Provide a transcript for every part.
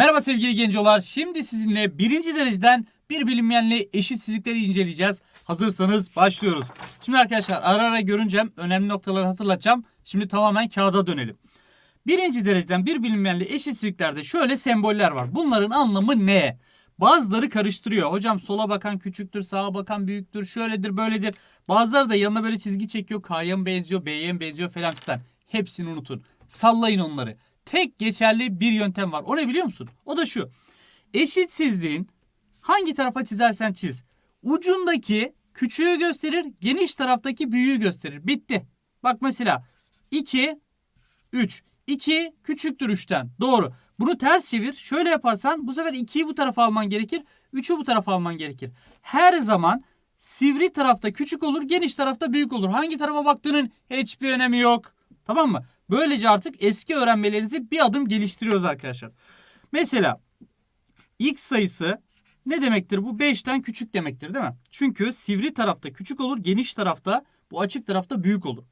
Merhaba sevgili gencolar. Şimdi sizinle birinci dereceden bir bilinmeyenle eşitsizlikleri inceleyeceğiz. Hazırsanız başlıyoruz. Şimdi arkadaşlar ara ara görüneceğim. Önemli noktaları hatırlatacağım. Şimdi tamamen kağıda dönelim. Birinci dereceden bir bilinmeyenle eşitsizliklerde şöyle semboller var. Bunların anlamı ne? Bazıları karıştırıyor. Hocam sola bakan küçüktür, sağa bakan büyüktür, şöyledir, böyledir. Bazıları da yanına böyle çizgi çekiyor. K'ya mı benziyor, B'ye mi benziyor falan filan. Hepsini unutun. Sallayın onları. Tek geçerli bir yöntem var. O ne biliyor musun? O da şu. Eşitsizliğin hangi tarafa çizersen çiz. Ucundaki küçüğü gösterir, geniş taraftaki büyüğü gösterir. Bitti. Bak mesela 2, 3. 2 küçüktür 3'ten. Doğru. Bunu ters çevir. Şöyle yaparsan bu sefer 2'yi bu tarafa alman gerekir. 3'ü bu tarafa alman gerekir. Her zaman sivri tarafta küçük olur, geniş tarafta büyük olur. Hangi tarafa baktığının hiçbir önemi yok. Tamam mı? Böylece artık eski öğrenmelerinizi bir adım geliştiriyoruz arkadaşlar. Mesela x sayısı ne demektir? Bu 5'ten küçük demektir değil mi? Çünkü sivri tarafta küçük olur, geniş tarafta bu açık tarafta büyük olur.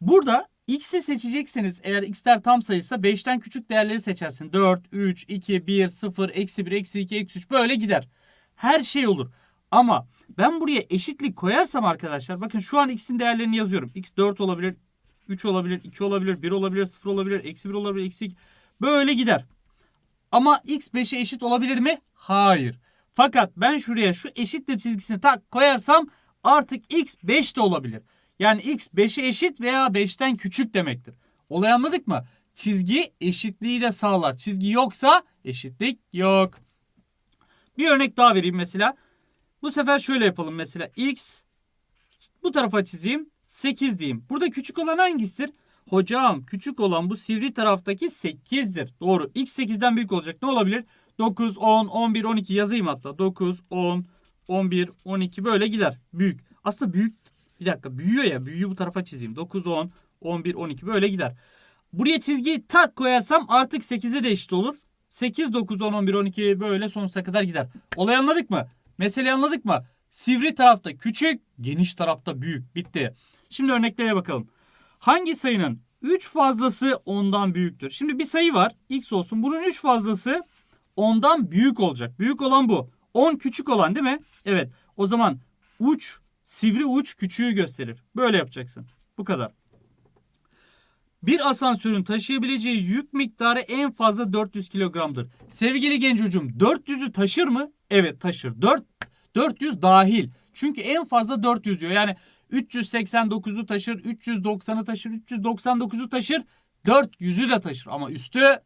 Burada x'i seçecekseniz eğer x'ler tam sayıysa 5'ten küçük değerleri seçersin. 4, 3, 2, 1, 0, eksi 1, eksi 2, eksi 3 böyle gider. Her şey olur. Ama ben buraya eşitlik koyarsam arkadaşlar bakın şu an x'in değerlerini yazıyorum. x 4 olabilir, 3 olabilir, 2 olabilir, 1 olabilir, 0 olabilir, eksi 1 olabilir, eksi 2. Böyle gider. Ama x 5'e eşit olabilir mi? Hayır. Fakat ben şuraya şu eşittir çizgisini tak koyarsam artık x 5 de olabilir. Yani x 5'e eşit veya 5'ten küçük demektir. Olayı anladık mı? Çizgi eşitliği de sağlar. Çizgi yoksa eşitlik yok. Bir örnek daha vereyim mesela. Bu sefer şöyle yapalım mesela. x bu tarafa çizeyim. 8 diyeyim. Burada küçük olan hangisidir? Hocam küçük olan bu sivri taraftaki 8'dir. Doğru. X 8'den büyük olacak. Ne olabilir? 9, 10, 11, 12 yazayım hatta. 9, 10, 11, 12 böyle gider. Büyük. Aslında büyük bir dakika büyüyor ya. Büyüğü bu tarafa çizeyim. 9, 10, 11, 12 böyle gider. Buraya çizgiyi tak koyarsam artık 8'e de eşit olur. 8, 9, 10, 11, 12 böyle sonsuza kadar gider. Olayı anladık mı? Meseleyi anladık mı? Sivri tarafta küçük, geniş tarafta büyük. Bitti. Şimdi örneklere bakalım. Hangi sayının 3 fazlası 10'dan büyüktür? Şimdi bir sayı var. X olsun. Bunun 3 fazlası 10'dan büyük olacak. Büyük olan bu. 10 küçük olan değil mi? Evet. O zaman uç, sivri uç küçüğü gösterir. Böyle yapacaksın. Bu kadar. Bir asansörün taşıyabileceği yük miktarı en fazla 400 kilogramdır. Sevgili genç hocam 400'ü taşır mı? Evet taşır. 4, 400 dahil. Çünkü en fazla 400 diyor. Yani 389'u taşır, 390'ı taşır, 399'u taşır, 400'ü de taşır. Ama üstü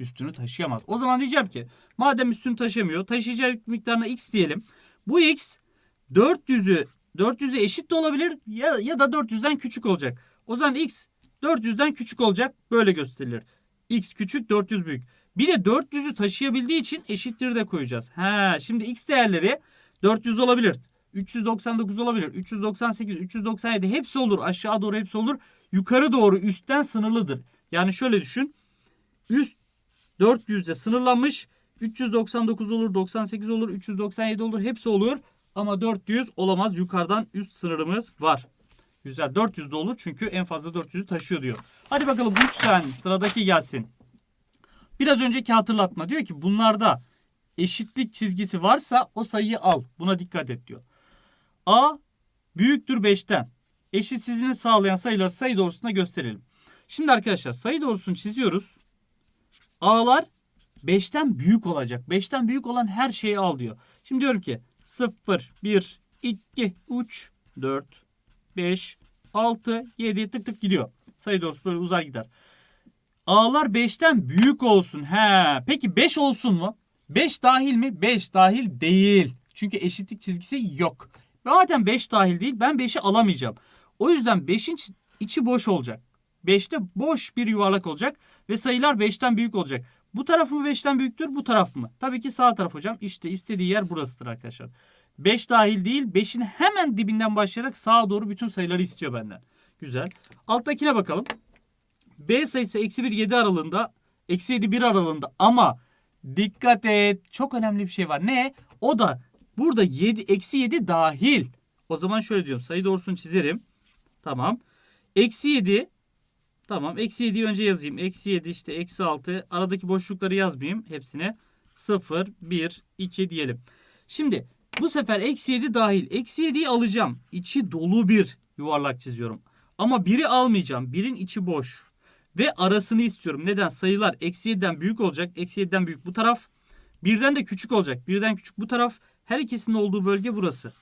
üstünü taşıyamaz. O zaman diyeceğim ki madem üstünü taşımıyor taşıyacağı miktarına x diyelim. Bu x 400'ü 400'e eşit de olabilir ya, ya da 400'den küçük olacak. O zaman x 400'den küçük olacak. Böyle gösterilir. x küçük 400 büyük. Bir de 400'ü taşıyabildiği için eşittir de koyacağız. Ha, şimdi x değerleri 400 olabilir. 399 olabilir. 398, 397 hepsi olur. Aşağı doğru hepsi olur. Yukarı doğru üstten sınırlıdır. Yani şöyle düşün. Üst 400'de sınırlanmış. 399 olur, 98 olur, 397 olur. Hepsi olur. Ama 400 olamaz. Yukarıdan üst sınırımız var. Güzel. 400 de olur çünkü en fazla 400'ü taşıyor diyor. Hadi bakalım 3 saniye sıradaki gelsin. Biraz önceki hatırlatma diyor ki bunlarda eşitlik çizgisi varsa o sayıyı al. Buna dikkat et diyor. A büyüktür 5'ten. Eşitsizliğini sağlayan sayıları sayı doğrusunda gösterelim. Şimdi arkadaşlar sayı doğrusunu çiziyoruz. A'lar 5'ten büyük olacak. 5'ten büyük olan her şeyi al diyor. Şimdi diyorum ki 0, 1, 2, 3, 4, 5, 6, 7 tık tık gidiyor. Sayı doğrusu böyle uzar gider. A'lar 5'ten büyük olsun. He. Peki 5 olsun mu? 5 dahil mi? 5 dahil değil. Çünkü eşitlik çizgisi yok. Zaten 5 dahil değil. Ben 5'i alamayacağım. O yüzden 5'in içi boş olacak. 5'te boş bir yuvarlak olacak ve sayılar 5'ten büyük olacak. Bu taraf mı 5'ten büyüktür, bu taraf mı? Tabii ki sağ taraf hocam. İşte istediği yer burasıdır arkadaşlar. 5 dahil değil, 5'in hemen dibinden başlayarak sağa doğru bütün sayıları istiyor benden. Güzel. Alttakine bakalım. B sayısı eksi 1 7 aralığında, eksi 7 1 aralığında ama dikkat et çok önemli bir şey var. Ne? O da burada 7 eksi 7 dahil. O zaman şöyle diyorum sayı doğrusunu çizerim. Tamam. Eksi 7 Tamam. Eksi 7'yi önce yazayım. Eksi 7 işte eksi 6. Aradaki boşlukları yazmayayım hepsine. 0, 1, 2 diyelim. Şimdi bu sefer eksi 7 dahil. Eksi 7'yi alacağım. İçi dolu bir yuvarlak çiziyorum. Ama 1'i almayacağım. 1'in içi boş. Ve arasını istiyorum. Neden? Sayılar eksi 7'den büyük olacak. Eksi 7'den büyük bu taraf. Birden de küçük olacak. Birden küçük bu taraf. Her ikisinin olduğu bölge burası.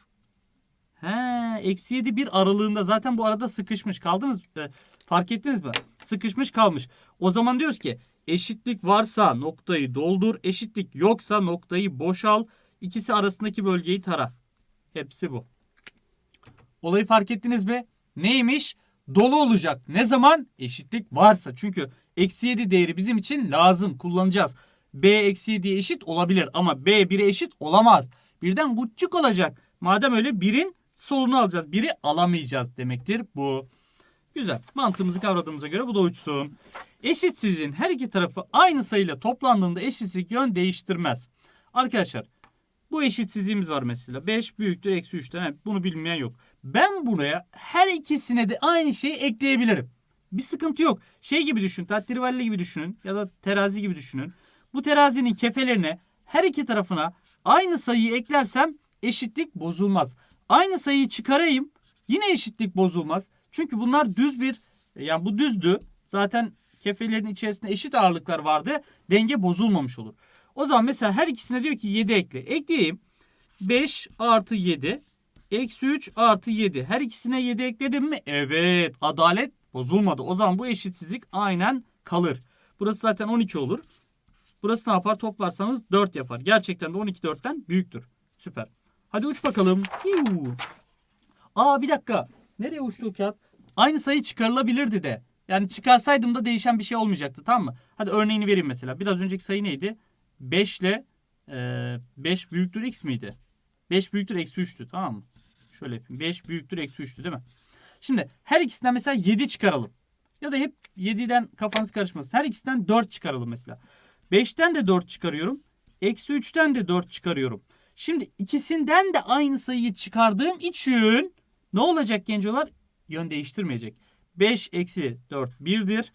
He, eksi 7 bir aralığında zaten bu arada sıkışmış. Kaldınız e, fark ettiniz mi? Sıkışmış kalmış. O zaman diyoruz ki eşitlik varsa noktayı doldur. Eşitlik yoksa noktayı boşal. İkisi arasındaki bölgeyi tara. Hepsi bu. Olayı fark ettiniz mi? Neymiş? Dolu olacak. Ne zaman? Eşitlik varsa. Çünkü eksi 7 değeri bizim için lazım. Kullanacağız. B eksi 7'ye eşit olabilir ama B 1'e eşit olamaz. Birden buçuk olacak. Madem öyle 1'in solunu alacağız. 1'i alamayacağız demektir bu. Güzel. Mantığımızı kavradığımıza göre bu da uçsun. Eşitsizliğin her iki tarafı aynı sayıyla toplandığında eşitsizlik yön değiştirmez. Arkadaşlar bu eşitsizliğimiz var mesela. 5 büyüktür eksi 3'ten. Evet, bunu bilmeyen yok. Ben buraya her ikisine de aynı şeyi ekleyebilirim. Bir sıkıntı yok. Şey gibi düşün. Tatlirivalli gibi düşünün. Ya da terazi gibi düşünün. Bu terazinin kefelerine her iki tarafına aynı sayıyı eklersem eşitlik bozulmaz. Aynı sayıyı çıkarayım. Yine eşitlik bozulmaz. Çünkü bunlar düz bir yani bu düzdü. Zaten kefelerin içerisinde eşit ağırlıklar vardı. Denge bozulmamış olur. O zaman mesela her ikisine diyor ki 7 ekle. Ekleyeyim. 5 artı 7 eksi 3 artı 7. Her ikisine 7 ekledim mi? Evet. Adalet bozulmadı. O zaman bu eşitsizlik aynen kalır. Burası zaten 12 olur. Burası ne yapar? Toplarsanız 4 yapar. Gerçekten de 12 4'ten büyüktür. Süper. Hadi uç bakalım. Fiu. Aa bir dakika. Nereye uçtu kağıt? Aynı sayı çıkarılabilirdi de. Yani çıkarsaydım da değişen bir şey olmayacaktı tamam mı? Hadi örneğini vereyim mesela. Biraz önceki sayı neydi? 5 ile e, 5 büyüktür x miydi? 5 büyüktür eksi 3'tü tamam mı? Şöyle yapayım. 5 büyüktür eksi 3'tü değil mi? Şimdi her ikisinden mesela 7 çıkaralım. Ya da hep 7'den kafanız karışmasın. Her ikisinden 4 çıkaralım mesela. 5'ten de 4 çıkarıyorum. Eksi 3'ten de 4 çıkarıyorum. Şimdi ikisinden de aynı sayıyı çıkardığım için ne olacak gencolar? Yön değiştirmeyecek. 5 eksi 4 1'dir.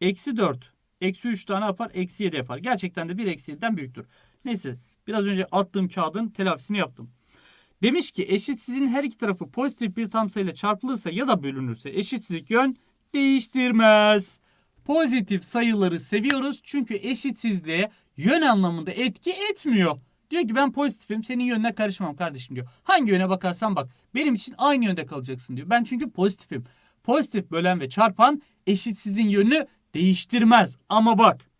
Eksi 4 eksi 3 tane yapar. Eksi 7 yapar. Gerçekten de 1 eksi 7'den büyüktür. Neyse biraz önce attığım kağıdın telafisini yaptım. Demiş ki eşitsizliğin her iki tarafı pozitif bir tam sayıyla çarpılırsa ya da bölünürse eşitsizlik yön değiştirmez. Pozitif sayıları seviyoruz çünkü eşitsizliğe yön anlamında etki etmiyor. Diyor ki ben pozitifim senin yönüne karışmam kardeşim diyor. Hangi yöne bakarsan bak benim için aynı yönde kalacaksın diyor. Ben çünkü pozitifim. Pozitif bölen ve çarpan eşitsizliğin yönünü değiştirmez. Ama bak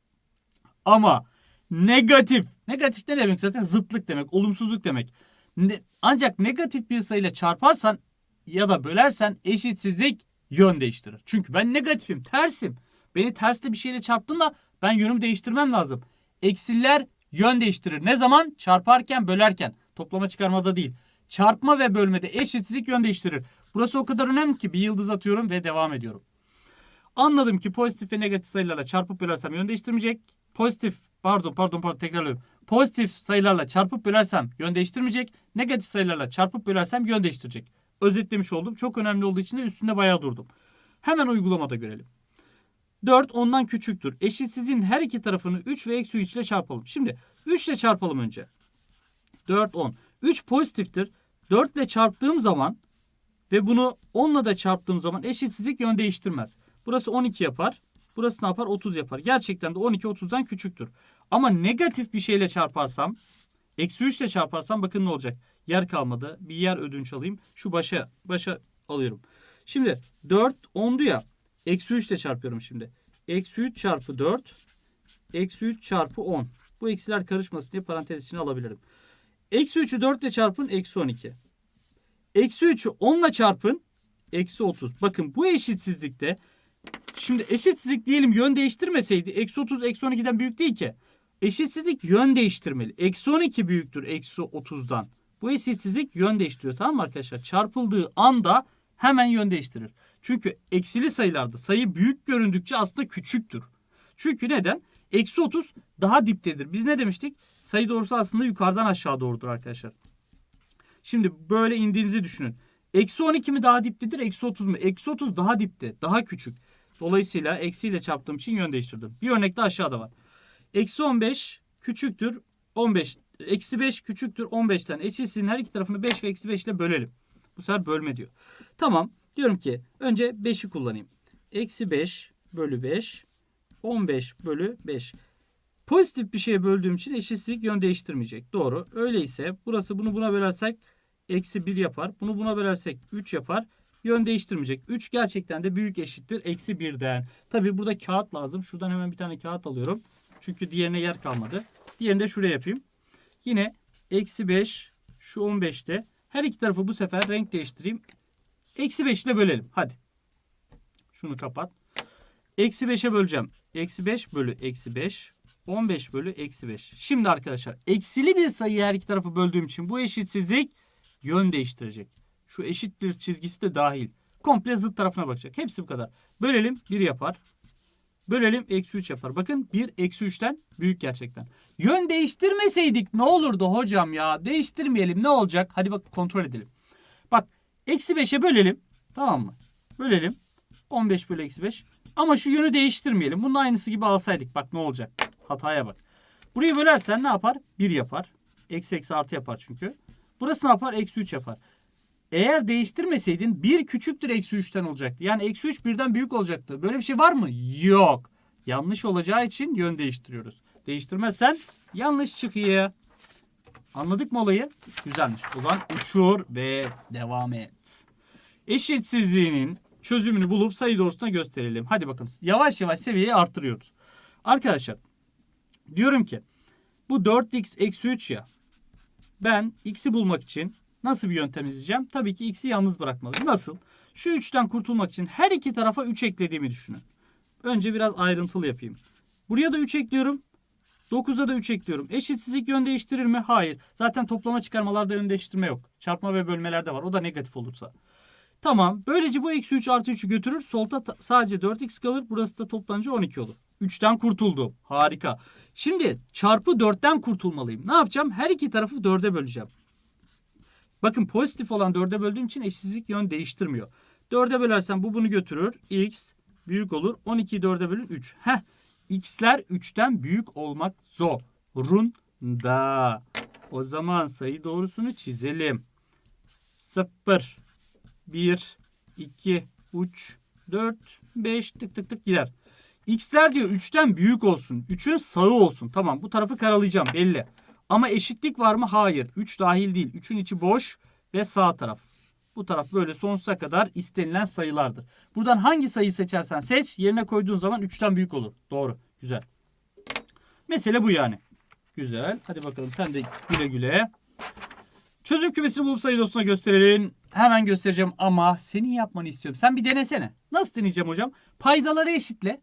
ama negatif. Negatif ne demek zaten? Zıtlık demek, olumsuzluk demek. Ne- ancak negatif bir sayıyla çarparsan ya da bölersen eşitsizlik yön değiştirir. Çünkü ben negatifim, tersim. Beni tersle bir şeyle çarptın da ben yönümü değiştirmem lazım. Eksiler yön değiştirir. Ne zaman? Çarparken, bölerken. Toplama çıkarmada değil. Çarpma ve bölmede eşitsizlik yön değiştirir. Burası o kadar önemli ki bir yıldız atıyorum ve devam ediyorum. Anladım ki pozitif ve negatif sayılarla çarpıp bölersem yön değiştirmeyecek. Pozitif pardon pardon pardon tekrarlıyorum. Pozitif sayılarla çarpıp bölersem yön değiştirmeyecek. Negatif sayılarla çarpıp bölersem yön değiştirecek. Özetlemiş oldum. Çok önemli olduğu için de üstünde bayağı durdum. Hemen uygulamada görelim. 4 ondan küçüktür. Eşitsizliğin her iki tarafını 3 ve eksi 3 ile çarpalım. Şimdi 3 ile çarpalım önce. 4 10. 3 pozitiftir. 4 ile çarptığım zaman ve bunu 10 ile de çarptığım zaman eşitsizlik yön değiştirmez. Burası 12 yapar. Burası ne yapar? 30 yapar. Gerçekten de 12 30'dan küçüktür. Ama negatif bir şeyle çarparsam, eksi 3 ile çarparsam bakın ne olacak? Yer kalmadı. Bir yer ödünç alayım. Şu başa, başa alıyorum. Şimdi 4 10'du ya. Eksi 3 ile çarpıyorum şimdi. Eksi 3 çarpı 4. Eksi 3 çarpı 10. Bu eksiler karışmasın diye parantez içine alabilirim. Eksi 3'ü 4 ile çarpın. Eksi 12. Eksi 3'ü 10 ile çarpın. Eksi 30. Bakın bu eşitsizlikte Şimdi eşitsizlik diyelim yön değiştirmeseydi eksi 30 eksi 12'den büyük değil ki. Eşitsizlik yön değiştirmeli. Eksi 12 büyüktür eksi 30'dan. Bu eşitsizlik yön değiştiriyor tamam mı arkadaşlar? Çarpıldığı anda hemen yön değiştirir. Çünkü eksili sayılarda sayı büyük göründükçe aslında küçüktür. Çünkü neden? Eksi 30 daha diptedir. Biz ne demiştik? Sayı doğrusu aslında yukarıdan aşağı doğrudur arkadaşlar. Şimdi böyle indiğinizi düşünün. Eksi 12 mi daha diptedir? Eksi 30 mu? Eksi 30 daha dipte. Daha küçük. Dolayısıyla eksiyle çarptığım için yön değiştirdim. Bir örnek de aşağıda var. Eksi 15 küçüktür 15. Eksi 5 küçüktür 15'ten. Eşitsizliğin her iki tarafını 5 ve eksi 5 ile bölelim. Bu sefer bölme diyor. Tamam. Diyorum ki önce 5'i kullanayım. Eksi 5 bölü 5. 15 bölü 5. Pozitif bir şeye böldüğüm için eşitsizlik yön değiştirmeyecek. Doğru. Öyleyse burası bunu buna bölersek eksi 1 yapar. Bunu buna bölersek 3 yapar. Yön değiştirmeyecek. 3 gerçekten de büyük eşittir. Eksi 1'den. Tabi burada kağıt lazım. Şuradan hemen bir tane kağıt alıyorum. Çünkü diğerine yer kalmadı. Diğerini de şuraya yapayım. Yine eksi 5 şu 15'te. Her iki tarafı bu sefer renk değiştireyim. Eksi 5 ile bölelim. Hadi. Şunu kapat. Eksi 5'e böleceğim. Eksi 5 bölü eksi 5. 15 bölü eksi 5. Şimdi arkadaşlar eksili bir sayıyı her iki tarafı böldüğüm için bu eşitsizlik yön değiştirecek. Şu eşittir çizgisi de dahil. Komple zıt tarafına bakacak. Hepsi bu kadar. Bölelim 1 yapar. Bölelim eksi 3 yapar. Bakın 1 eksi 3'ten büyük gerçekten. Yön değiştirmeseydik ne olurdu hocam ya? Değiştirmeyelim ne olacak? Hadi bak kontrol edelim. Eksi 5'e bölelim. Tamam mı? Bölelim. 15 bölü eksi 5. Ama şu yönü değiştirmeyelim. Bunun aynısı gibi alsaydık. Bak ne olacak? Hataya bak. Burayı bölersen ne yapar? 1 yapar. Eksi eksi artı yapar çünkü. Burası ne yapar? Eksi 3 yapar. Eğer değiştirmeseydin 1 küçüktür eksi 3'ten olacaktı. Yani eksi 3 birden büyük olacaktı. Böyle bir şey var mı? Yok. Yanlış olacağı için yön değiştiriyoruz. Değiştirmezsen yanlış çıkıyor. Anladık mı olayı? Güzelmiş. O zaman uçur ve devam et. Eşitsizliğinin çözümünü bulup sayı doğrusuna gösterelim. Hadi bakalım. Yavaş yavaş seviyeyi arttırıyoruz. Arkadaşlar diyorum ki bu 4x eksi 3 ya. Ben x'i bulmak için nasıl bir yöntem izleyeceğim? Tabii ki x'i yalnız bırakmalıyım. Nasıl? Şu 3'ten kurtulmak için her iki tarafa 3 eklediğimi düşünün. Önce biraz ayrıntılı yapayım. Buraya da 3 ekliyorum. 9'a da 3 ekliyorum. Eşitsizlik yön değiştirir mi? Hayır. Zaten toplama çıkarmalarda yön değiştirme yok. Çarpma ve bölmelerde var. O da negatif olursa. Tamam. Böylece bu eksi 3 artı 3'ü götürür. Solda sadece 4x kalır. Burası da toplanınca 12 olur. 3'ten kurtuldum. Harika. Şimdi çarpı 4'ten kurtulmalıyım. Ne yapacağım? Her iki tarafı 4'e böleceğim. Bakın pozitif olan 4'e böldüğüm için eşitsizlik yön değiştirmiyor. 4'e bölersem bu bunu götürür. x büyük olur. 12'yi 4'e bölün 3. Heh. X'ler 3'ten büyük olmak zorunda. O zaman sayı doğrusunu çizelim. 0 1 2 3 4 5 tık tık tık gider. X'ler diyor 3'ten büyük olsun. 3'ün sağı olsun. Tamam bu tarafı karalayacağım belli. Ama eşitlik var mı? Hayır. 3 dahil değil. 3'ün içi boş ve sağ taraf. Bu taraf böyle sonsuza kadar istenilen sayılardır. Buradan hangi sayıyı seçersen seç yerine koyduğun zaman 3'ten büyük olur. Doğru. Güzel. Mesele bu yani. Güzel. Hadi bakalım sen de güle güle. Çözüm kümesini bulup sayı dostuna gösterelim. Hemen göstereceğim ama senin yapmanı istiyorum. Sen bir denesene. Nasıl deneyeceğim hocam? Paydaları eşitle.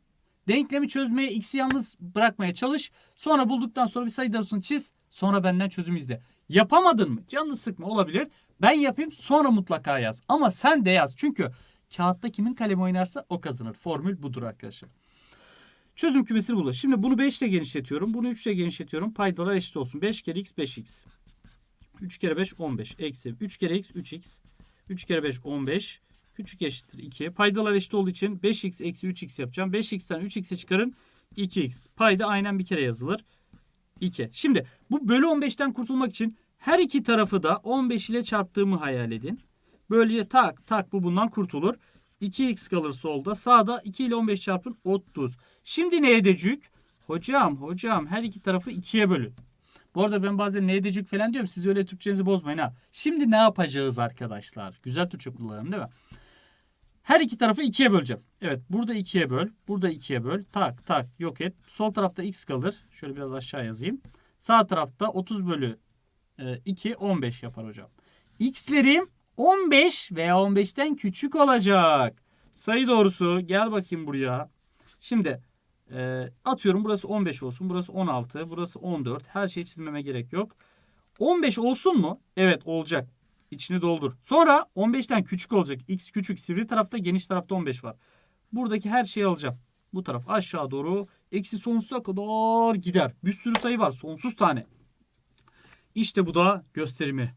Denklemi çözmeye x'i yalnız bırakmaya çalış. Sonra bulduktan sonra bir sayı doğrusunu çiz. Sonra benden çözüm izle. Yapamadın mı? Canını sıkma olabilir. Ben yapayım sonra mutlaka yaz. Ama sen de yaz. Çünkü kağıtta kimin kalemi oynarsa o kazanır. Formül budur arkadaşlar. Çözüm kümesini bul. Şimdi bunu 5 ile genişletiyorum. Bunu 3 ile genişletiyorum. Paydalar eşit olsun. 5 kere x 5x. 3 kere 5 15. Eksi 3 kere x 3x. 3 kere 5 15. Küçük eşittir 2. Paydalar eşit olduğu için 5x eksi 3x yapacağım. 5x'ten 3x'i çıkarın. 2x. Payda aynen bir kere yazılır. 2. Şimdi bu bölü 15'ten kurtulmak için her iki tarafı da 15 ile çarptığımı hayal edin. Böylece tak tak bu bundan kurtulur. 2x kalır solda. Sağda 2 ile 15 çarpın 30. Şimdi ne edecek? Hocam hocam her iki tarafı 2'ye bölün. Bu arada ben bazen ne edecek falan diyorum. Siz öyle Türkçenizi bozmayın ha. Şimdi ne yapacağız arkadaşlar? Güzel Türkçe kullanalım değil mi? Her iki tarafı ikiye böleceğim. Evet burada ikiye böl. Burada ikiye böl. Tak tak yok et. Sol tarafta x kalır. Şöyle biraz aşağı yazayım. Sağ tarafta 30 bölü 2 15 yapar hocam. X'lerim 15 veya 15'ten küçük olacak. Sayı doğrusu gel bakayım buraya. Şimdi e, atıyorum burası 15 olsun. Burası 16. Burası 14. Her şeyi çizmeme gerek yok. 15 olsun mu? Evet olacak. İçini doldur. Sonra 15'ten küçük olacak. X küçük. Sivri tarafta geniş tarafta 15 var. Buradaki her şeyi alacağım. Bu taraf aşağı doğru. Eksi sonsuza kadar gider. Bir sürü sayı var. Sonsuz tane. İşte bu da gösterimi.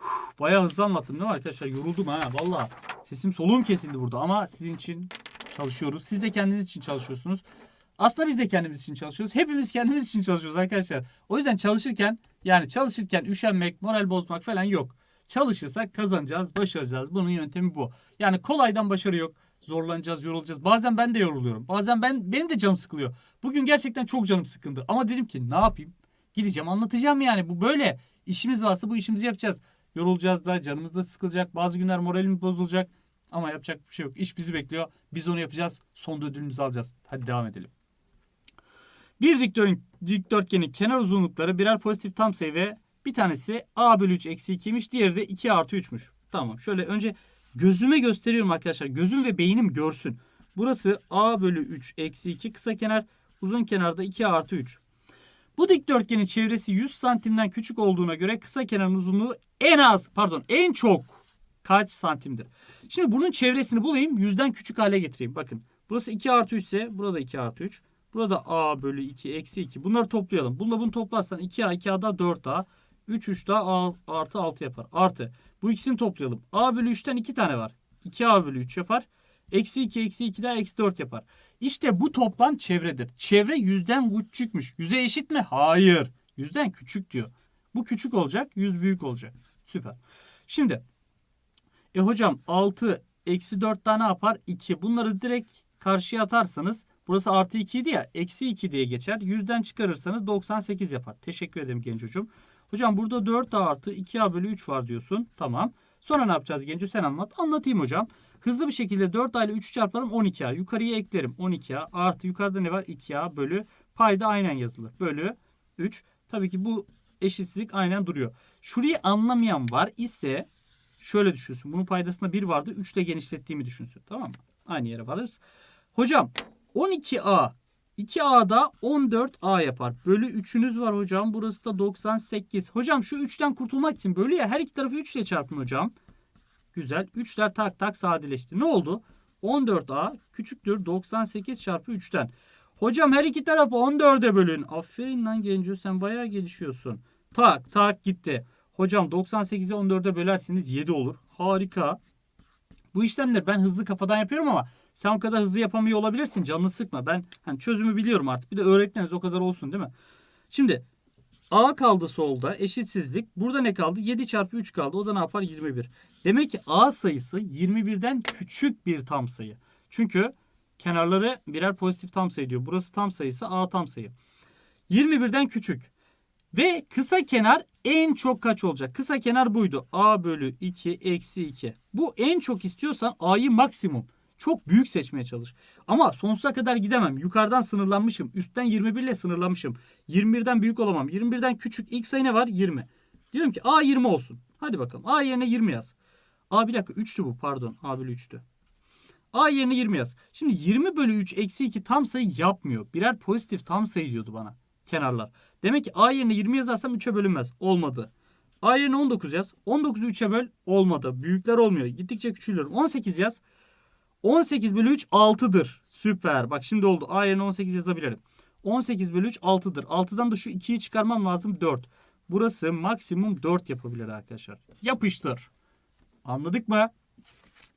Uf, bayağı hızlı anlattım değil mi arkadaşlar? Yoruldum ha valla. Sesim soluğum kesildi burada ama sizin için çalışıyoruz. Siz de kendiniz için çalışıyorsunuz. Aslında biz de kendimiz için çalışıyoruz. Hepimiz kendimiz için çalışıyoruz arkadaşlar. O yüzden çalışırken yani çalışırken üşenmek, moral bozmak falan yok. Çalışırsak kazanacağız, başaracağız. Bunun yöntemi bu. Yani kolaydan başarı yok. Zorlanacağız, yorulacağız. Bazen ben de yoruluyorum. Bazen ben benim de canım sıkılıyor. Bugün gerçekten çok canım sıkındı. Ama dedim ki ne yapayım? Gideceğim anlatacağım yani. Bu böyle. İşimiz varsa bu işimizi yapacağız. Yorulacağız da canımız da sıkılacak. Bazı günler moralimiz bozulacak. Ama yapacak bir şey yok. İş bizi bekliyor. Biz onu yapacağız. Sonunda ödülümüzü alacağız. Hadi devam edelim. Bir dikdörtgenin, dikdörtgenin kenar uzunlukları birer pozitif tam sayı ve bir tanesi a bölü 3 eksi 2'ymiş. Diğeri de 2 artı 3'müş. Tamam şöyle önce gözüme gösteriyorum arkadaşlar. Gözüm ve beynim görsün. Burası a bölü 3 eksi 2 kısa kenar. Uzun kenarda 2 artı 3. Bu dikdörtgenin çevresi 100 santimden küçük olduğuna göre kısa kenarın uzunluğu en az pardon en çok kaç santimdir? Şimdi bunun çevresini bulayım. Yüzden küçük hale getireyim. Bakın burası 2 artı 3 ise burada 2 artı 3. Burada a bölü 2 eksi 2. Bunları toplayalım. Bununla bunu toplarsan 2a 2a da 4a. 3 3 daha a artı 6 yapar. Artı. Bu ikisini toplayalım. a bölü 3'ten 2 tane var. 2a bölü 3 yapar. Eksi 2 eksi 2 daha eksi 4 yapar. İşte bu toplam çevredir. Çevre yüzden küçükmüş. Yüze eşit mi? Hayır. Yüzden küçük diyor. Bu küçük olacak. Yüz büyük olacak. Süper. Şimdi e hocam 6 eksi 4 tane yapar? 2. Bunları direkt karşıya atarsanız burası artı 2 idi ya eksi 2 diye geçer. Yüzden çıkarırsanız 98 yapar. Teşekkür ederim genç hocam. Hocam burada 4a artı 2a bölü 3 var diyorsun. Tamam. Sonra ne yapacağız Genco sen anlat. Anlatayım hocam. Hızlı bir şekilde 4a ile 3'ü çarparım 12a. Yukarıya eklerim 12a artı yukarıda ne var 2a bölü payda aynen yazılır. Bölü 3. Tabii ki bu eşitsizlik aynen duruyor. Şurayı anlamayan var ise şöyle düşünsün. Bunun paydasında 1 vardı. 3 ile genişlettiğimi düşünsün. Tamam mı? Aynı yere varırız. Hocam 12a 2a'da 14a yapar. Bölü 3'ünüz var hocam. Burası da 98. Hocam şu 3'ten kurtulmak için bölü ya her iki tarafı 3 ile çarpın hocam. Güzel. 3'ler tak tak sadeleşti. Ne oldu? 14a küçüktür 98 çarpı 3'ten. Hocam her iki tarafı 14'e bölün. Aferin lan genco sen bayağı gelişiyorsun. Tak tak gitti. Hocam 98'i 14'e bölerseniz 7 olur. Harika. Bu işlemleri ben hızlı kafadan yapıyorum ama sen o kadar hızlı yapamıyor olabilirsin. Canını sıkma. Ben hani çözümü biliyorum artık. Bir de öğretmeniz o kadar olsun değil mi? Şimdi A kaldı solda eşitsizlik. Burada ne kaldı? 7 çarpı 3 kaldı. O da ne yapar? 21. Demek ki A sayısı 21'den küçük bir tam sayı. Çünkü kenarları birer pozitif tam sayı diyor. Burası tam sayısı A tam sayı. 21'den küçük. Ve kısa kenar en çok kaç olacak? Kısa kenar buydu. A bölü 2 eksi 2. Bu en çok istiyorsan A'yı maksimum. Çok büyük seçmeye çalış. Ama sonsuza kadar gidemem. Yukarıdan sınırlanmışım. Üstten 21 ile sınırlanmışım. 21'den büyük olamam. 21'den küçük ilk sayı ne var? 20. Diyorum ki A 20 olsun. Hadi bakalım. A yerine 20 yaz. A bir dakika 3'tü bu pardon. A bölü 3'tü. A yerine 20 yaz. Şimdi 20 bölü 3 eksi 2 tam sayı yapmıyor. Birer pozitif tam sayı diyordu bana kenarlar. Demek ki A yerine 20 yazarsam 3'e bölünmez. Olmadı. A yerine 19 yaz. 19'u 3'e böl. Olmadı. Büyükler olmuyor. Gittikçe küçülüyorum. 18 yaz. 18 bölü 3 6'dır. Süper. Bak şimdi oldu. A yerine 18 yazabilirim. 18 bölü 3 6'dır. 6'dan da şu 2'yi çıkarmam lazım 4. Burası maksimum 4 yapabilir arkadaşlar. Yapıştır. Anladık mı?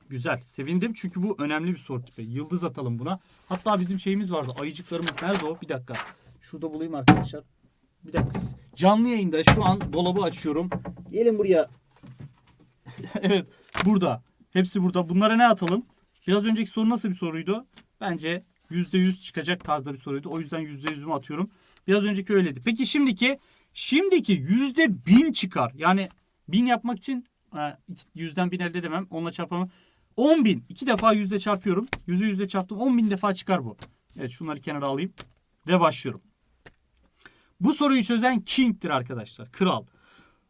Güzel. Sevindim çünkü bu önemli bir soru tipi. Yıldız atalım buna. Hatta bizim şeyimiz vardı. Ayıcıklarımız nerede o? Bir dakika. Şurada bulayım arkadaşlar. Bir dakika. Canlı yayında şu an dolabı açıyorum. Gelin buraya. evet. Burada. Hepsi burada. Bunlara ne atalım? Biraz önceki soru nasıl bir soruydu? Bence %100 çıkacak tarzda bir soruydu. O yüzden %100'ümü atıyorum. Biraz önceki öyleydi. Peki şimdiki? Şimdiki %1000 çıkar. Yani 1000 yapmak için yüzden 1000 elde edemem. Onunla çarpamam. 10 bin. İki defa yüzde çarpıyorum. Yüzü yüzde çarptım. 10 bin defa çıkar bu. Evet şunları kenara alayım. Ve başlıyorum. Bu soruyu çözen King'tir arkadaşlar. Kral.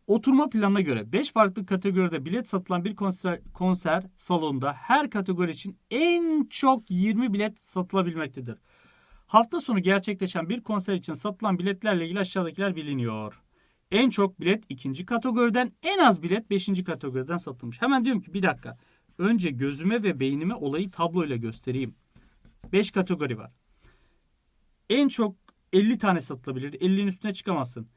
Oturma planına göre 5 farklı kategoride bilet satılan bir konser, konser salonunda her kategori için en çok 20 bilet satılabilmektedir. Hafta sonu gerçekleşen bir konser için satılan biletlerle ilgili aşağıdakiler biliniyor. En çok bilet ikinci kategoriden, en az bilet beşinci kategoriden satılmış. Hemen diyorum ki bir dakika. Önce gözüme ve beynime olayı tabloyla göstereyim. 5 kategori var. En çok 50 tane satılabilir. 50'nin üstüne çıkamazsın.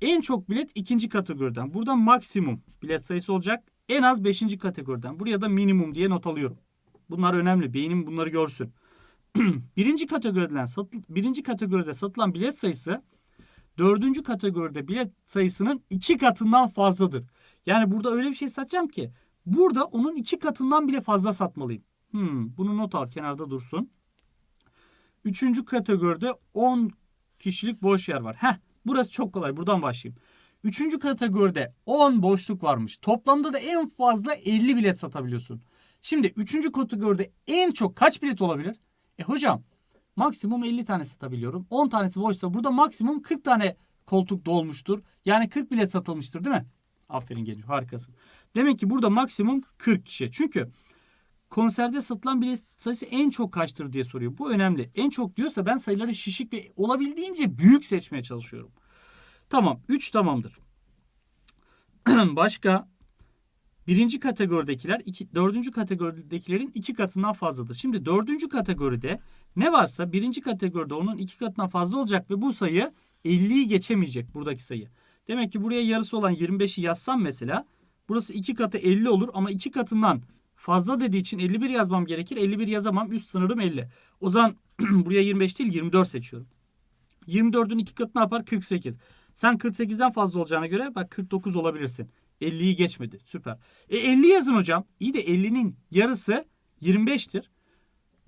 En çok bilet ikinci kategoriden. Burada maksimum bilet sayısı olacak. En az beşinci kategoriden. Buraya da minimum diye not alıyorum. Bunlar önemli. Beynim bunları görsün. birinci kategoriden satı, birinci kategoride satılan bilet sayısı dördüncü kategoride bilet sayısının iki katından fazladır. Yani burada öyle bir şey satacağım ki burada onun iki katından bile fazla satmalıyım. Hmm, bunu not al kenarda dursun. Üçüncü kategoride 10 kişilik boş yer var. Heh, burası çok kolay. Buradan başlayayım. Üçüncü kategoride 10 boşluk varmış. Toplamda da en fazla 50 bilet satabiliyorsun. Şimdi üçüncü kategoride en çok kaç bilet olabilir? E hocam maksimum 50 tane satabiliyorum. 10 tanesi boşsa burada maksimum 40 tane koltuk dolmuştur. Yani 40 bilet satılmıştır değil mi? Aferin genç harikasın. Demek ki burada maksimum 40 kişi. Çünkü konserde satılan bilet sayısı en çok kaçtır diye soruyor. Bu önemli. En çok diyorsa ben sayıları şişik ve olabildiğince büyük seçmeye çalışıyorum. Tamam 3 tamamdır. Başka birinci kategoridekiler iki, dördüncü kategoridekilerin iki katından fazladır. Şimdi dördüncü kategoride ne varsa birinci kategoride onun iki katından fazla olacak ve bu sayı 50'yi geçemeyecek buradaki sayı. Demek ki buraya yarısı olan 25'i yazsam mesela burası iki katı 50 olur ama iki katından fazla dediği için 51 yazmam gerekir. 51 yazamam. Üst sınırım 50. O zaman buraya 25 değil 24 seçiyorum. 24'ün iki katı ne yapar? 48. Sen 48'den fazla olacağına göre bak 49 olabilirsin. 50'yi geçmedi. Süper. E 50 yazın hocam. İyi de 50'nin yarısı 25'tir.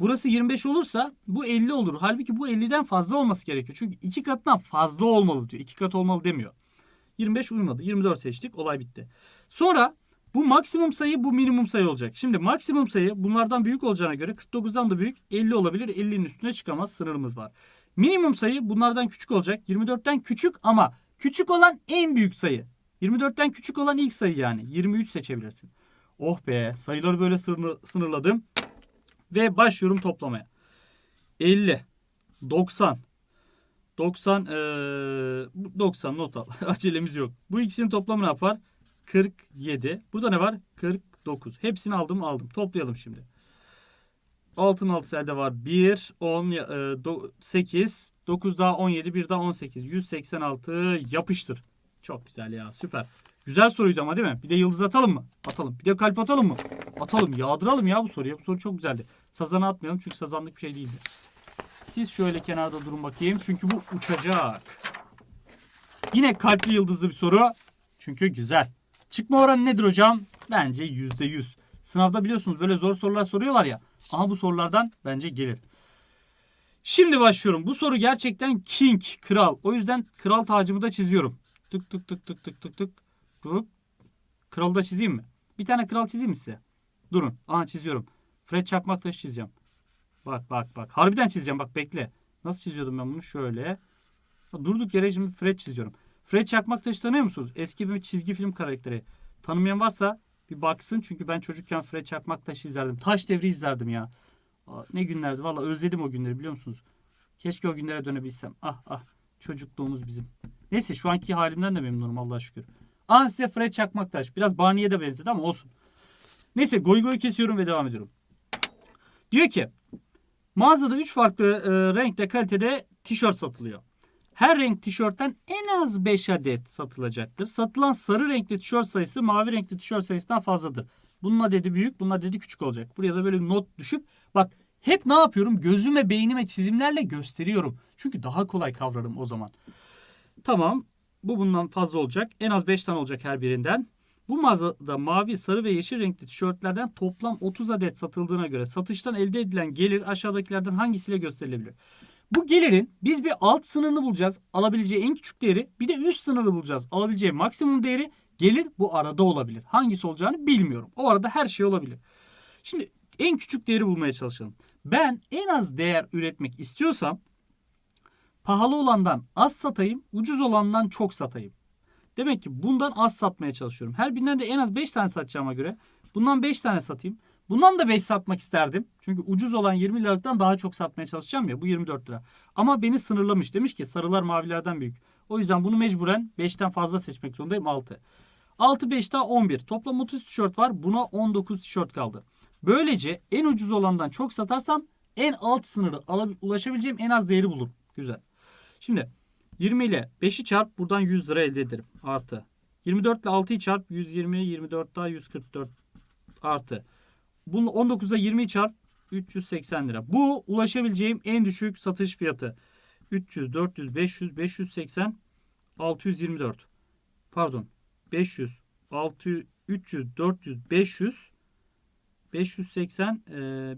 Burası 25 olursa bu 50 olur. Halbuki bu 50'den fazla olması gerekiyor. Çünkü iki katından fazla olmalı diyor. İki kat olmalı demiyor. 25 uymadı. 24 seçtik. Olay bitti. Sonra bu maksimum sayı bu minimum sayı olacak. Şimdi maksimum sayı bunlardan büyük olacağına göre 49'dan da büyük 50 olabilir. 50'nin üstüne çıkamaz sınırımız var. Minimum sayı bunlardan küçük olacak. 24'ten küçük ama küçük olan en büyük sayı. 24'ten küçük olan ilk sayı yani. 23 seçebilirsin. Oh be sayıları böyle sınır, sınırladım. Ve başlıyorum toplamaya. 50, 90, 90, ee, 90 not al. Acelemiz yok. Bu ikisinin toplamı ne yapar? 47. Burada ne var? 49. Hepsini aldım aldım. Toplayalım şimdi. Altın altısı elde var. 1, 10, e, do- 8, 9 daha 17, 1 daha 18. 186 yapıştır. Çok güzel ya süper. Güzel soruydu ama değil mi? Bir de yıldız atalım mı? Atalım. Bir de kalp atalım mı? Atalım. Yağdıralım ya bu soruya. Bu soru çok güzeldi. Sazana atmayalım çünkü sazanlık bir şey değildi. Siz şöyle kenarda durun bakayım. Çünkü bu uçacak. Yine kalpli yıldızlı bir soru. Çünkü güzel. Çıkma oranı nedir hocam? Bence %100. Sınavda biliyorsunuz böyle zor sorular soruyorlar ya. Aha bu sorulardan bence gelir. Şimdi başlıyorum. Bu soru gerçekten king, kral. O yüzden kral tacımı da çiziyorum. Tık tık tık tık tık tık tık. Tık. Kralı da çizeyim mi? Bir tane kral çizeyim mi size? Durun. Aha çiziyorum. Fred Çakmaktaş çizeceğim. Bak bak bak. Harbiden çizeceğim bak bekle. Nasıl çiziyordum ben bunu? Şöyle. Durduk yere şimdi Fred çiziyorum. Fred Çakmaktaş'ı tanıyor musunuz? Eski bir çizgi film karakteri. Tanımayan varsa bir baksın. Çünkü ben çocukken Fred Çakmaktaş'ı izlerdim. Taş devri izlerdim ya. Ne günlerdi. Valla özledim o günleri biliyor musunuz? Keşke o günlere dönebilsem. Ah ah. Çocukluğumuz bizim. Neyse şu anki halimden de memnunum Allah'a şükür. Aa size Fred Çakmaktaş. Biraz Barney'e de benzedi ama olsun. Neyse goy goy kesiyorum ve devam ediyorum. Diyor ki mağazada 3 farklı e, renkte kalitede tişört satılıyor. Her renk tişörtten en az 5 adet satılacaktır. Satılan sarı renkli tişört sayısı mavi renkli tişört sayısından fazladır. Bunun adedi büyük, bunun adedi küçük olacak. Buraya da böyle bir not düşüp bak hep ne yapıyorum? Gözüme, beynime çizimlerle gösteriyorum. Çünkü daha kolay kavrarım o zaman. Tamam. Bu bundan fazla olacak. En az 5 tane olacak her birinden. Bu mağazada mavi, sarı ve yeşil renkli tişörtlerden toplam 30 adet satıldığına göre satıştan elde edilen gelir aşağıdakilerden hangisiyle gösterilebilir? Bu gelirin biz bir alt sınırını bulacağız. Alabileceği en küçük değeri. Bir de üst sınırı bulacağız. Alabileceği maksimum değeri. Gelir bu arada olabilir. Hangisi olacağını bilmiyorum. O arada her şey olabilir. Şimdi en küçük değeri bulmaya çalışalım. Ben en az değer üretmek istiyorsam pahalı olandan az satayım, ucuz olandan çok satayım. Demek ki bundan az satmaya çalışıyorum. Her birinden de en az 5 tane satacağıma göre bundan 5 tane satayım. Bundan da 5 satmak isterdim. Çünkü ucuz olan 20 liralıktan daha çok satmaya çalışacağım ya. Bu 24 lira. Ama beni sınırlamış. Demiş ki sarılar mavilerden büyük. O yüzden bunu mecburen 5'ten fazla seçmek zorundayım 6. 6 5 daha 11. Toplam 30 tişört var. Buna 19 tişört kaldı. Böylece en ucuz olandan çok satarsam en alt sınırı ulaşabileceğim en az değeri bulurum. Güzel. Şimdi 20 ile 5'i çarp buradan 100 lira elde ederim. Artı. 24 ile 6'yı çarp 120 24 daha 144 artı. Bunu 19'a 20 çarp 380 lira. Bu ulaşabileceğim en düşük satış fiyatı. 300, 400, 500, 580, 624. Pardon. 500, 600, 300, 400, 500, 580. Ee,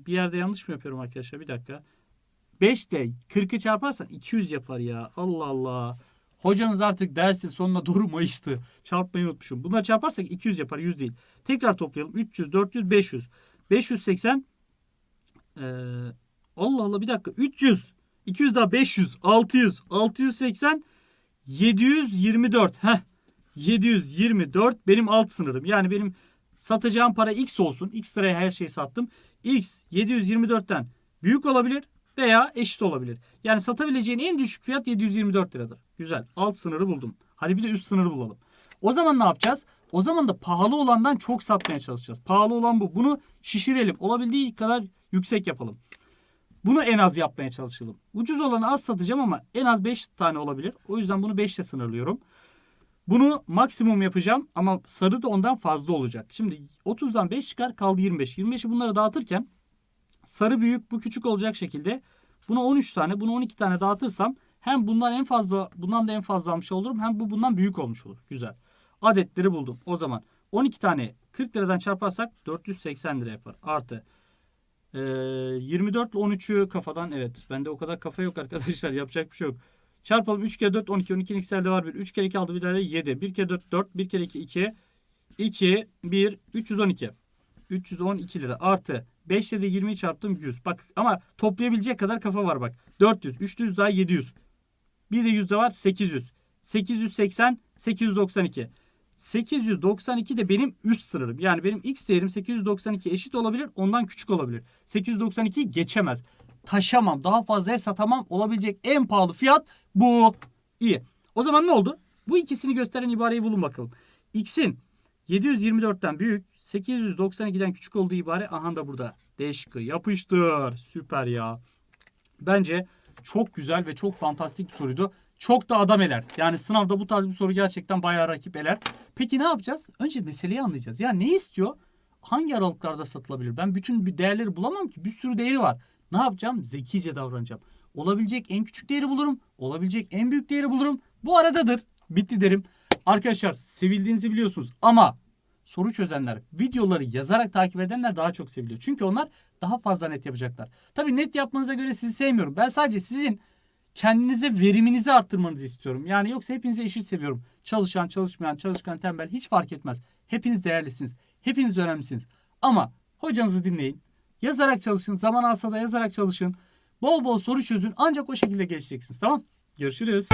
bir yerde yanlış mı yapıyorum arkadaşlar? Bir dakika. 5 de 40'ı çarparsan 200 yapar ya. Allah Allah. Hocanız artık dersin sonuna doğru mayıştı. Çarpmayı unutmuşum. Bunları çarparsak 200 yapar 100 değil. Tekrar toplayalım. 300, 400, 500. 580. Ee, Allah Allah bir dakika. 300. 200 daha 500. 600. 680. 724. Heh. 724 benim alt sınırım. Yani benim satacağım para X olsun. X liraya her şeyi sattım. X 724'ten büyük olabilir veya eşit olabilir. Yani satabileceğin en düşük fiyat 724 liradır. Güzel. Alt sınırı buldum. Hadi bir de üst sınırı bulalım. O zaman ne yapacağız? O zaman da pahalı olandan çok satmaya çalışacağız. Pahalı olan bu. Bunu şişirelim. Olabildiği kadar yüksek yapalım. Bunu en az yapmaya çalışalım. Ucuz olanı az satacağım ama en az 5 tane olabilir. O yüzden bunu 5 ile sınırlıyorum. Bunu maksimum yapacağım ama sarı da ondan fazla olacak. Şimdi 30'dan 5 çıkar kaldı 25. 25'i bunları dağıtırken sarı büyük bu küçük olacak şekilde buna 13 tane bunu 12 tane dağıtırsam hem bundan en fazla bundan da en fazla almış olurum hem bu bundan büyük olmuş olur. Güzel. Adetleri buldum. O zaman 12 tane 40 liradan çarparsak 480 lira yapar. Artı ee, 24 ile 13'ü kafadan evet. Bende o kadar kafa yok arkadaşlar. Yapacak bir şey yok. Çarpalım 3 kere 4 12 12 x'lerde var 1. 3 kere 2 aldı bir tane 7. 1 kere 4 4 1 kere 2 2 2 1 312. 312 lira artı 5 ile de 20'yi çarptım 100. Bak ama toplayabilecek kadar kafa var bak. 400, 300 daha 700. Bir de 100 de var 800. 880, 892. 892 de benim üst sınırım. Yani benim x değerim 892 eşit olabilir, ondan küçük olabilir. 892 geçemez. Taşamam, daha fazla satamam. Olabilecek en pahalı fiyat bu. İyi. O zaman ne oldu? Bu ikisini gösteren ibareyi bulun bakalım. X'in 724'ten büyük, 892'den küçük olduğu ibare aha da burada. D şıkkı yapıştır. Süper ya. Bence çok güzel ve çok fantastik bir soruydu. Çok da adam eler. Yani sınavda bu tarz bir soru gerçekten bayağı rakip eler. Peki ne yapacağız? Önce meseleyi anlayacağız. Ya ne istiyor? Hangi aralıklarda satılabilir? Ben bütün bir değerleri bulamam ki. Bir sürü değeri var. Ne yapacağım? Zekice davranacağım. Olabilecek en küçük değeri bulurum. Olabilecek en büyük değeri bulurum. Bu aradadır. Bitti derim. Arkadaşlar sevildiğinizi biliyorsunuz ama soru çözenler, videoları yazarak takip edenler daha çok seviliyor. Çünkü onlar daha fazla net yapacaklar. Tabii net yapmanıza göre sizi sevmiyorum. Ben sadece sizin kendinize veriminizi arttırmanızı istiyorum. Yani yoksa hepinizi eşit seviyorum. Çalışan, çalışmayan, çalışkan, tembel hiç fark etmez. Hepiniz değerlisiniz. Hepiniz önemlisiniz. Ama hocanızı dinleyin. Yazarak çalışın. Zaman alsa da yazarak çalışın. Bol bol soru çözün. Ancak o şekilde gelişeceksiniz. Tamam? Görüşürüz.